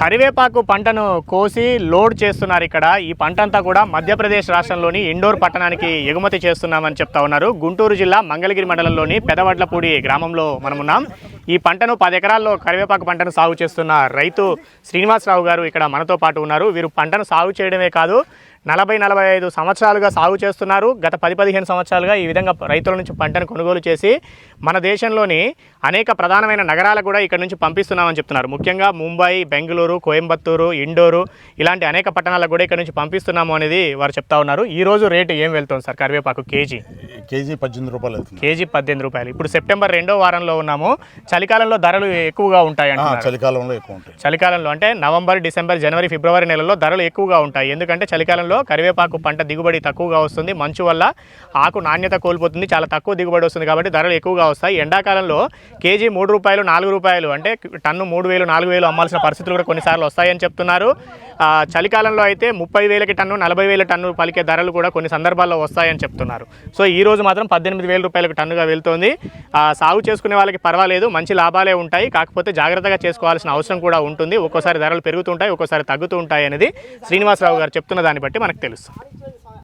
కరివేపాకు పంటను కోసి లోడ్ చేస్తున్నారు ఇక్కడ. ఈ పంట అంతా కూడా మధ్యప్రదేశ్ రాష్ట్రంలోని ఇండోర్ పట్టణానికి ఎగుమతి చేస్తున్నామని చెప్తా ఉన్నారు. గుంటూరు జిల్లా మంగళగిరి మండలంలోని పెదవడ్లపూడి గ్రామంలో మనం ఉన్నాం. ఈ పంటను పది ఎకరాల్లో కరివేపాకు పంటను సాగు చేస్తున్న రైతు శ్రీనివాసరావు గారు ఇక్కడ మనతో పాటు ఉన్నారు. వీరు పంటను సాగు చేయడమే కాదు నలభై నలభై ఐదు సంవత్సరాలుగా సాగు చేస్తున్నారు. గత పది పదిహేను సంవత్సరాలుగా ఈ విధంగా రైతుల నుంచి పంటను కొనుగోలు చేసి మన దేశంలోని అనేక ప్రధానమైన నగరాలకు కూడా ఇక్కడ నుంచి పంపిస్తున్నామని చెప్తున్నారు. ముఖ్యంగా ముంబై బెంగళూరు కోయంబత్తూరు ఇండోరు ఇలాంటి అనేక పట్టణాలకు కూడా ఇక్కడ నుంచి పంపిస్తున్నాము అనేది వారు చెప్తా ఉన్నారు. ఈరోజు రేటు ఏం వెళ్తుంది సార్? కరివేపాకు కేజీ. కేజీ పద్దెనిమిది రూపాయలు అవుతుంది. కేజీ పద్దెనిమిది రూపాయలు. ఇప్పుడు సెప్టెంబర్ రెండో వారంలో ఉన్నాము. చలికాలంలో ధరలు ఎక్కువగా ఉంటాయి చలికాలంలో ఎక్కువ ఉంటాయి. చలికాలంలో అంటే నవంబర్ డిసెంబర్ జనవరి ఫిబ్రవరి నెలలో ధరలు ఎక్కువగా ఉంటాయి. ఎందుకంటే చలికాలంలో కరివేపాకు పంట దిగుబడి తక్కువగా వస్తుంది. మంచు వల్ల ఆకు నాణ్యత కోల్పోతుంది. చాలా తక్కువ దిగుబడి వస్తుంది కాబట్టి ధరలు ఎక్కువగా వస్తాయి. ఎండాకాలంలో కేజీ మూడు రూపాయలు నాలుగు రూపాయలు అంటే టన్ను మూడు వేలు నాలుగు వేలు అమ్మాల్సిన పరిస్థితులు కూడా కొన్నిసార్లు వస్తాయని చెప్తున్నారు. చలికాలంలో అయితే ముప్పై వేలకి టన్ను నలభై వేల టన్ను పలికే ధరలు కూడా కొన్ని సందర్భాల్లో వస్తాయని చెప్తున్నారు. సో ఈ రోజు మాత్రం పద్దెనిమిది వేల రూపాయలకు టన్నుగా వెళ్తోంది. సాగు చేసుకునే వాళ్ళకి పర్వాలేదు మంచి లాభాలే ఉంటాయి. కాకపోతే జాగ్రత్తగా చేసుకోవాల్సిన అవసరం కూడా ఉంటుంది. ఒక్కోసారి ధరలు పెరుగుతుంటాయి ఒక్కోసారి తగ్గుతూ ఉంటాయి అనేది శ్రీనివాసరావు గారు చెప్తున్న దాన్ని బట్టి మనకు తెలుస్తుంది.